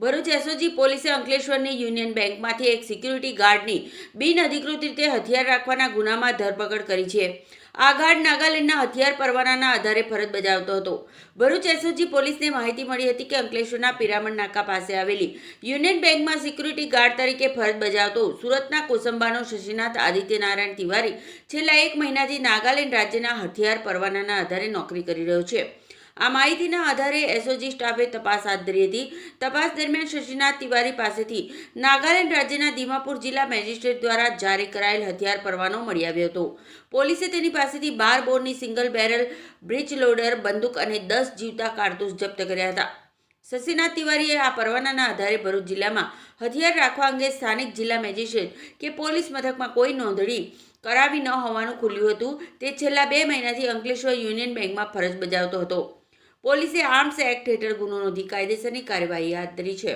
Bharuch SOG પોલીસે અંકલેશ્વરની union બેંકમાંથી એક સિક્યુરિટી ગાર્ડની બિનઅધિકૃત રીતે હથિયાર રાખવાના ગુનામાં ધરપકડ કરી છે. આ ગાર્ડ નાગાલેન્ડના હથિયાર પરવાનાના આધારે ફરજ બજાવતો હતો. ભરૂચ એસઓજી પોલીસને માહિતી મળી હતી કે અંકલેશ્વરના પિરામણ નાકા પાસે આવેલી યુનિયન બેંકમાં સિક્યુરિટી ગાર્ડ તરીકે ફરજ બજાવતો સુરતના કોસંબાનો શશીનાથ આદિત્યનારાયણ તિવારી છેલ્લા એક મહિનાથી નાગાલેન્ડ રાજ્યના હથિયાર પરવાનાના આધારે નોકરી કરી રહ્યો છે. આ માહિતીના આધારે એસઓજી સ્ટાફે તપાસ હાથ ધરી હતી. તપાસ દરમિયાન શશીનાથ તિવારી પાસેથી નાગાલેન્ડ રાજ્યના દીમાપુર જિલ્લા મેજિસ્ટ્રેટ દ્વારા જારી કરાયેલ હથિયાર પરવાનો મળી આવ્યો હતો. પોલીસે તેની પાસેથી બાર બોરની સિંગલ બેરલ, બ્રિજ લોડર, બંદૂક અને દસ જીવતા કારતૂસ જપ્ત કર્યા હતા. શશીનાથ તિવારીએ આ પરવાનાના આધારે ભરૂચ જિલ્લામાં હથિયાર રાખવા અંગે સ્થાનિક જિલ્લા મેજિસ્ટ્રેટ કે પોલીસ મથકમાં કોઈ નોંધણી કરાવી ન હોવાનું ખુલ્યું હતું. તે છેલ્લા બે મહિનાથી અંકલેશ્વર યુનિયન બેંકમાં ફરજ બજાવતો હતો. પોલીસે આર્મ્સ એક્ટ હેઠળ ગુનો નોંધી કાયદેસરની કાર્યવાહી હાથ ધરી છે.